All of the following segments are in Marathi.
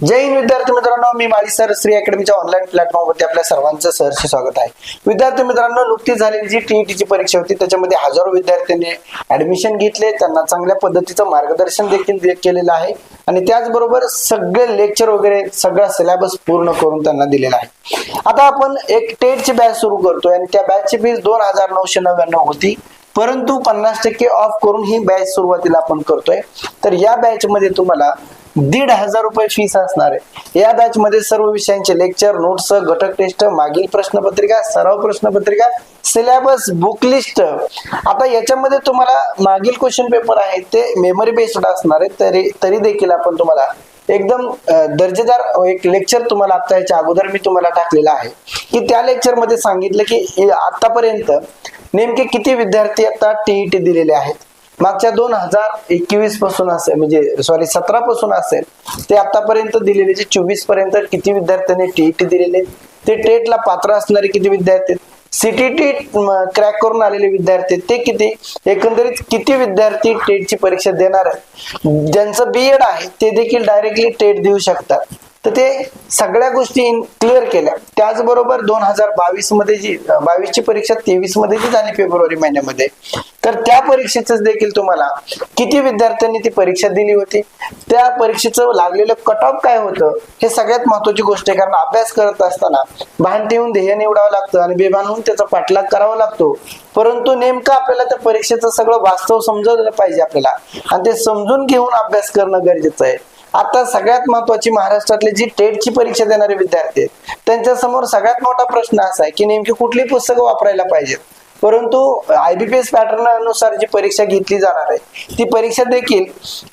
जय हिंद विद्यार्थी मित्रांनो मी माळी सर श्री अकॅडमीच्या ऑनलाईन प्लॅटफॉर्मवरती आपल्या सर्वांचं सहर्ष स्वागत आहे. विद्यार्थी मित्रांनो नुकतीच झालेली जी टीईटीची परीक्षा होती त्याच्यामध्ये हजारो विद्यार्थ्यांनी ऍडमिशन घेतले त्यांना चांगल्या पद्धतीचं मार्गदर्शन देखील केलेलं आहे. आणि त्याचबरोबर सगळे लेक्चर वगैरे सगळा सिलेबस पूर्ण करून त्यांना दिलेला आहे. आता आपण एक टेटची बॅच सुरू करतोय आणि त्या बॅचची फीस दोन हजार नऊशे नव्याण्णव होती. परंतु पन्नास टक्के ऑफ करून ही बॅच सुरुवातीला आपण करतोय. तर या बॅच मध्ये तुम्हाला दीड हजार रुपये फीस असणार आहे. या बॅच मध्ये सर्व विषयांचे लेक्चर नोट्स घटक टेस्ट मागील प्रश्नपत्रिका सराव प्रश्नपत्रिका सिलेबस बुक लिस्ट आता याच्यामध्ये तुम्हाला मागील क्वेश्चन पेपर आहेत ते मेमरी बेस्ड असणार आहे तरी तरी देखील आपण तुम्हाला एकदम दर्जेदार एक लेक्चर तुम्हाला आता याच्या अगोदर मी तुम्हाला टाकलेला आहे. की त्या लेक्चरमध्ये सांगितलं की आतापर्यंत नेमके किती विद्यार्थी आता टीईटी दिलेले आहेत? मागच्या दोन हजार एकवीसपासून असेल म्हणजे सॉरी सतरा पासून असेल ते आतापर्यंत दिलेले जे चोवीसपर्यंत किती विद्यार्थ्यांनी टीईटी दिलेले ते टेटला पात्र असणारे किती विद्यार्थी सीटीटी क्रॅक करून आलेले विद्यार्थी ते किती? एकंदरीत किती विद्यार्थी टेटची परीक्षा देणार आहेत? ज्यांचं बीएड आहे ते देखील डायरेक्टली टेट देऊ शकतात. तर ते सगळ्या गोष्टी क्लिअर केल्या. त्याचबरोबर दोन हजार बावीसमध्ये जी बावीसची परीक्षा तेवीसमध्ये जी झाली फेब्रुवारी महिन्यामध्ये तर त्या परीक्षेच देखील तुम्हाला किती विद्यार्थ्यांनी ती परीक्षा दिली होती? त्या परीक्षेचं लागलेलं कट ऑफ काय होतं? हे सगळ्यात महत्वाची गोष्ट आहे कारण अभ्यास करत असताना भान ठेवून ध्येय निवडावं लागतं आणि बेभान होऊन त्याचा पाठलाग करावा लागतो. परंतु नेमकं आपल्याला त्या परीक्षेचं सगळं वास्तव समजवलं पाहिजे आपल्याला. आणि ते समजून घेऊन अभ्यास करणं गरजेचं आहे. आता सगळ्यात महत्वाची महाराष्ट्रातली जी टेटची परीक्षा देणारे विद्यार्थी आहेत त्यांच्यासमोर सगळ्यात मोठा प्रश्न असा आहे की नेमकी कुठली पुस्तकं वापरायला पाहिजेत? परंतु आयबीपीएस पॅटर्न अनुसार जी परीक्षा घेतली जाणार आहे ती परीक्षा देखील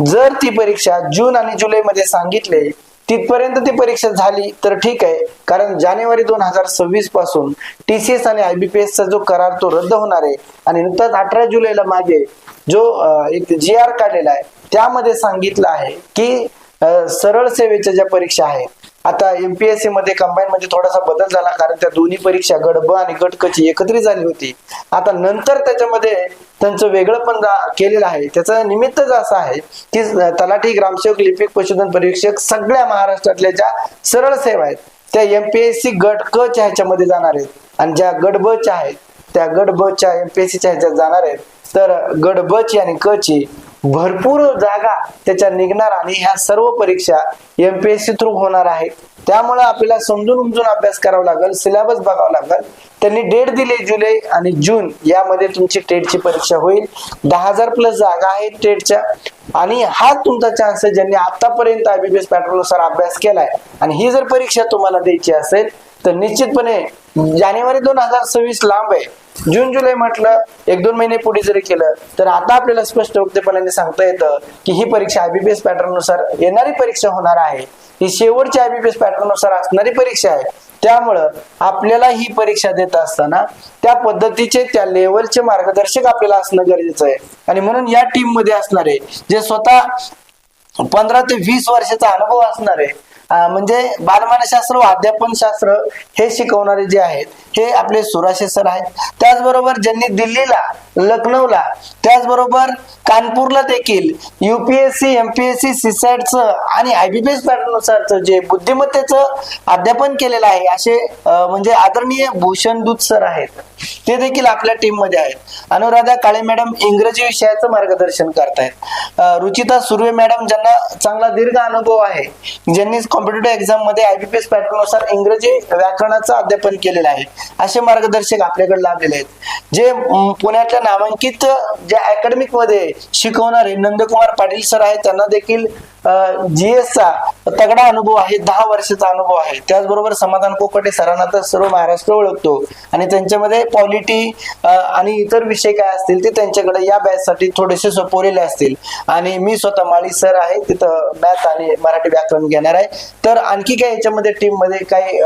जर ती परीक्षा जून आणि जुलैमध्ये सांगितले तिथपर्यंत ती परीक्षा झाली तर ठीक आहे. कारण जानेवारी दोन हजार सव्वीसपासून टीसीएस आणि आयबीपीएस चा जो करार तो रद्द होणार आहे. आणि नुकताच अठरा जुलैला मागे जो एक जी आर काढलेला आहे त्यामध्ये सांगितलं आहे की सरळ सेवेच्या ज्या परीक्षा आहेत आता एमपीएससी मध्ये कंबाईन मध्ये म्हणजे थोडासा बदल झाला कारण त्या दोन्ही परीक्षा गट ब आणि गट क ची एकत्रित झाली होती. आता नंतर त्याच्यामध्ये त्यांचं वेगळं पण जा- केलेलं आहे. त्याचं निमित्तच असं आहे की तलाठी ग्रामसेवक लिपिक पशुधन परीक्षक सगळ्या महाराष्ट्रातल्या ज्या सरळ सेवा आहेत त्या एमपीएससी गट क च्या ह्याच्यामध्ये जाणार आहेत. आणि ज्या गट ब च्या आहेत त्या गट ब च्या एमपीएससीच्या ह्याच्यात जाणार आहेत. तर गट ब ची आणि क ची भरपूर जागा त्याच्या निघणार आणि ह्या सर्व परीक्षा एमपीएससी थ्रू होणार आहेत. त्यामुळे आपल्याला समजून उमजून अभ्यास करावा लागेल सिलेबस बघावा लागेल. त्यांनी डेट दिली जुलै आणि जून यामध्ये तुमची टेटची परीक्षा होईल. दहा हजार प्लस जागा आहेत टेटच्या. आणि हा तुमचा चान्स आहे ज्यांनी आतापर्यंत आयबीबीएस पॅटर्ननुसार अभ्यास केलाय. आणि ही जर परीक्षा तुम्हाला द्यायची असेल तर निश्चितपणे जानेवारी दोन हजार सव्वीस लांब आहे. जून जुलै म्हटलं एक दोन महिने पुढे जरी केलं तर आता आपल्याला स्पष्ट वक्तेपणाने सांगता येतं की ही परीक्षा आयबीपीएस पॅटर्ननुसार येणारी परीक्षा होणार आहे. ही शेवटची आयबीपीएस पॅटर्ननुसार असणारी परीक्षा आहे. त्यामुळं आपल्याला ही परीक्षा देत असताना त्या पद्धतीचे त्या लेवलचे मार्गदर्शक आपल्याला असणं गरजेचं आहे. आणि म्हणून या टीममध्ये असणारे जे स्वतः पंधरा ते वीस वर्षाचा अनुभव असणार आहे म्हणजे बालमानशास्त्र व अध्यापन शास्त्र हे शिकवणारे जे आहेत हे आपले सुराशे सर आहेत. त्याचबरोबर ज्यांनी दिल्लीला लखनौला त्याचबरोबर कानपूरला देखील युपीएससी एमपीएससी सीसॅटचं आणि आयबीपीएस पॅटर्ननुसारचं जे बुद्धिमत्तेचं अध्यापन केलेलं आहे असे म्हणजे आदरणीय भूषण दूत सर आहेत. ते देखील आपल्या टीममध्ये आहेत. अनुराधा काळे मॅडम इंग्रजी विषयाचं मार्गदर्शन करतायत. रुचिता सुर्वे मॅडम ज्यांना चांगला दीर्घ अनुभव आहे ज्यांनी कॉम्पिटेटिव्ह एक्झाममध्ये आयबीपीएस पॅटर्ननुसार इंग्रजी व्याकरणाचं अध्यापन केलेलं आहे. असे मार्गदर्शक आपल्याकडे लाभलेले आहेत. जे पुण्यातल्या नामांकित जे अकॅडमिकमध्ये शिकवणारे नंदकुमार पाटील सर आहेत त्यांना देखील जी एसचा तगडा अनुभव आहे दहा वर्षाचा अनुभव आहे. त्याचबरोबर समाधान कोकटे सरांना तर सर्व महाराष्ट्र ओळखतो. आणि त्यांच्यामध्ये पॉलिटी आणि इतर विषय काय असतील ते त्यांच्याकडे या बॅचसाठी थोडेसे सोपवलेले असतील. आणि मी स्वतः माळी सर आहे तिथं मॅथ आणि मराठी व्याकरण घेणार आहे. तर आणखी काय याच्यामध्ये टीममध्ये काही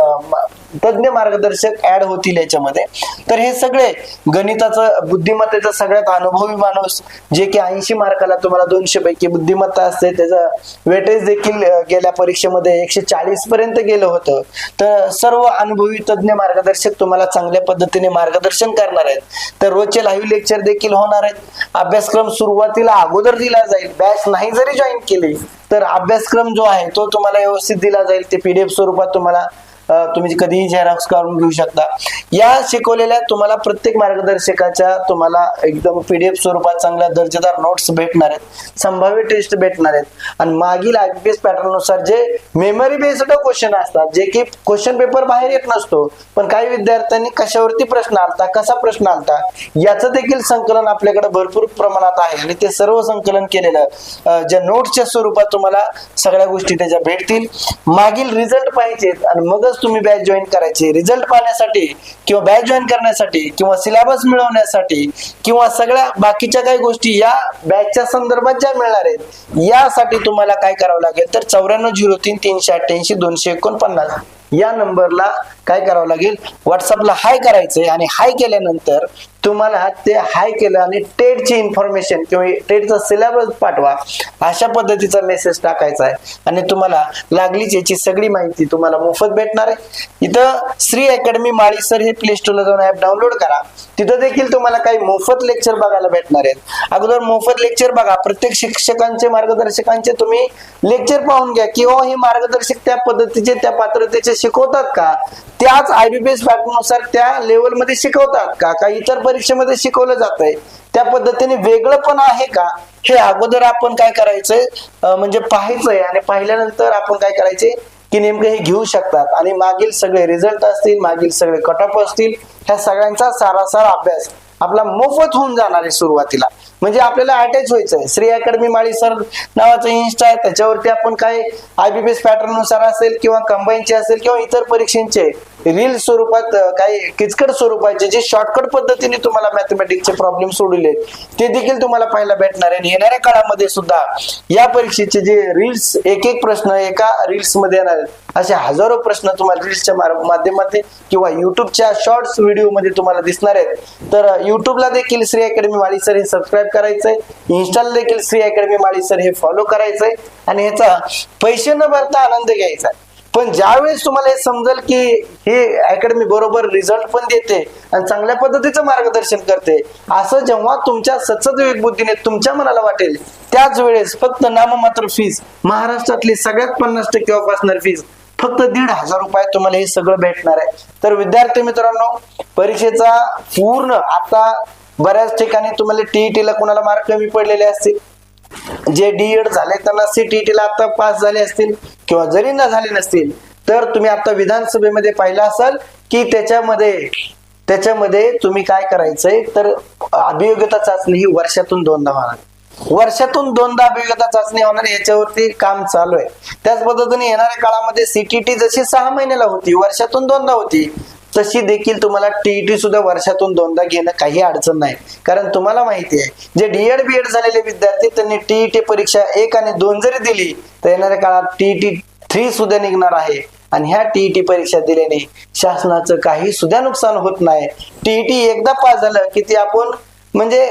तज्ज्ञ मार्गदर्शक ऍड होतील याच्यामध्ये. तर हे सगळे गणिताचं बुद्धिमत्तेचा सगळ्यात अनुभवी माणूस जे की ऐंशी मार्काला तुम्हाला दोनशे पैकी बुद्धिमत्ता असते त्याचं वेटेज देखील गेल्या परीक्षेमध्ये एकशे चाळीस पर्यंत गेलं होतं. तर सर्व अनुभवी तज्ञ मार्गदर्शक तुम्हाला चांगल्या पद्धतीने मार्गदर्शन करणार आहेत. तर रोजचे लाईव्ह लेक्चर देखील होणार आहेत. अभ्यासक्रम सुरुवातीला अगोदर दिला जाईल. बॅच नाही जरी जॉईन केली तर अभ्यासक्रम जो आहे तो तुम्हाला व्यवस्थित दिला जाईल. ते पीडीएफ स्वरूपात तुम्हाला तुम्ही कधीही झेरॉक्स काढून घेऊ शकता. या शिकवलेल्या तुम्हाला प्रत्येक मार्गदर्शकाच्या तुम्हाला एकदम पीडीएफ स्वरूपात चांगल्या दर्जेदार नोट्स भेटणार आहेत. संभाव्य टेस्ट भेटणार आहेत. आणि मागील आयपीएस पॅटर्ननुसार जे मेमरी बेस्ड क्वेश्चन असतात जे की क्वेश्चन पेपर बाहेर येत नसतो पण काही विद्यार्थ्यांनी कशावरती प्रश्न आणता कसा प्रश्न आणता याचं देखील संकलन आपल्याकडे भरपूर प्रमाणात आहे. आणि ते सर्व संकलन केलेलं ज्या नोट्सच्या स्वरूपात तुम्हाला सगळ्या गोष्टी त्याच्या भेटतील. मागील रिझल्ट पाहिजेत आणि मगच तुम्ही बॅच जॉईन करायची. रिझल्ट पाहण्यासाठी किंवा बॅच जॉईन करण्यासाठी किंवा सिलेबस मिळवण्यासाठी किंवा सगळ्या बाकीच्या काही गोष्टी या बॅचच्या संदर्भात ज्या मिळणार आहेत यासाठी तुम्हाला काय करावं लागेल? तर चौऱ्याण्णव झिरो तीन तीनशे अठ्ठ्याऐंशी दोनशे एकोणपन्नास. या नंबरला काय करावं लागेल? व्हॉट्सअपला हाय करायचंय आणि हाय केल्यानंतर तुम्हाला ते हाय केलं आणि टेटची इन्फॉर्मेशन किंवा टेटचा सिलेबस पाठवा. अशा पद्धतीचा मेसेज टाकायचा आहे. आणि तुम्हाला लागलीच याची सगळी माहिती तुम्हाला मोफत भेटणार आहे. इथं श्री अकॅडमी माळीसर हे प्ले स्टोरला जाऊन ऍप डाउनलोड करा. तिथं देखील तुम्हाला काही मोफत लेक्चर बघायला भेटणार आहेत. अगोदर मोफत लेक्चर बघा. प्रत्येक शिक्षकांचे मार्गदर्शकांचे तुम्ही लेक्चर पाहून घ्या किंवा हे मार्गदर्शक त्या पद्धतीचे त्या पात्रतेचे शिकवतात का? त्याच आयबीपीएसनुसार त्या लेवलमध्ये शिकवतात का? काही इतर परीक्षेमध्ये शिकवलं जात आहे त्या पद्धतीने वेगळं पण आहे का? हे अगोदर आपण काय करायचंय? म्हणजे पाहायचंय आणि पाहिल्यानंतर आपण काय करायचे की नेमकं हे घेऊ शकतात. आणि मागील सगळे रिझल्ट असतील मागील सगळे कटअप असतील ह्या सगळ्यांचा सारासार अभ्यास आपला मोफत होऊन जाणार आहे सुरुवातीला. म्हणजे आपल्याला अटॅच व्हायचंय. श्री अकॅडमी माळी सर नावाचं इन्स्टा आहे त्याच्यावरती आपण काय आयबीपीएस पॅटर्ननुसार असेल किंवा कंबाईनचे असेल किंवा इतर परीक्षांचे रील स्वरूपात काही किचकट स्वरूपाचे जे शॉर्टकट पद्धतीने तुम्हाला मॅथमॅटिक्सचे प्रॉब्लेम सोडवले ते देखील तुम्हाला पाहायला भेटणार आहे आणि येणाऱ्या काळामध्ये सुद्धा या परीक्षेचे जे रील्स एक एक प्रश्न एका रील्समध्ये येणार असे हजारो प्रश्न तुम्हाला रील्सच्या माध्यमातून किंवा युट्यूबच्या शॉर्ट्स व्हिडिओमध्ये तुम्हाला दिसणार आहेत. तर युट्यूबला देखील श्री अकॅडमी माळी सर हे सबस्क्राईब करायचंय. इन्स्टाला देखील श्री अकॅडमी माळी सर हे फॉलो करायचंय. आणि ह्याचा पैसे न भरता आनंद घ्यायचा आहे. पण ज्यावेळेस तुम्हाला हे समजेल की हे अकॅडमी बरोबर रिझल्ट पण देते आणि चांगल्या पद्धतीचं मार्गदर्शन करते असं जेव्हा तुमच्या सचत बुद्धीने तुमच्या मनाला वाटेल त्याच वेळेस फक्त नाममात्र फीस महाराष्ट्रातली सगळ्यात पन्नास टक्के ऑफ असणार फीस फक्त दीड हजार रुपये तुम्हाला हे सगळं भेटणार आहे. तर विद्यार्थी मित्रांनो परीक्षेचा पूर्ण आता बऱ्याच ठिकाणी तुम्हाला टीईटीला कोणाला मार्क कमी पडलेले असतील? जे डी एड झाले त्यांना सीटीईटीला आता पास झाले असतील किंवा जरी न झाले नसतील तर तुम्ही आता विधानसभेमध्ये पाहिलं असाल की त्याच्यामध्ये त्याच्यामध्ये तुम्ही काय करायचंय? तर अभियोग्यता चाचणी ही वर्षातून दोनदा होणार. वर्षातून दोनदा अभियोग्यता चाचणी होणार याच्यावरती काम चालू आहे. त्याच पद्धतीने येणाऱ्या काळामध्ये सीटीटी जशी सहा महिन्याला होती वर्षातून दोनदा होती तशी देखील तुम्हाला टीईटी सुद्धा वर्षातून दोनदा घेणं काही अडचण नाही. कारण तुम्हाला माहिती आहे जे डीएड बीएड झालेले विद्यार्थी त्यांनी टीईटी परीक्षा एक आणि दोन जरी दिली तर येणाऱ्या काळात टीईटी थ्री सुद्धा निघणार आहे. आणि ह्या टीईटी परीक्षा दिल्याने शासनाचं काही सुद्धा नुकसान होत नाही. टीईटी एकदा पास झालं की ती आपण म्हणजे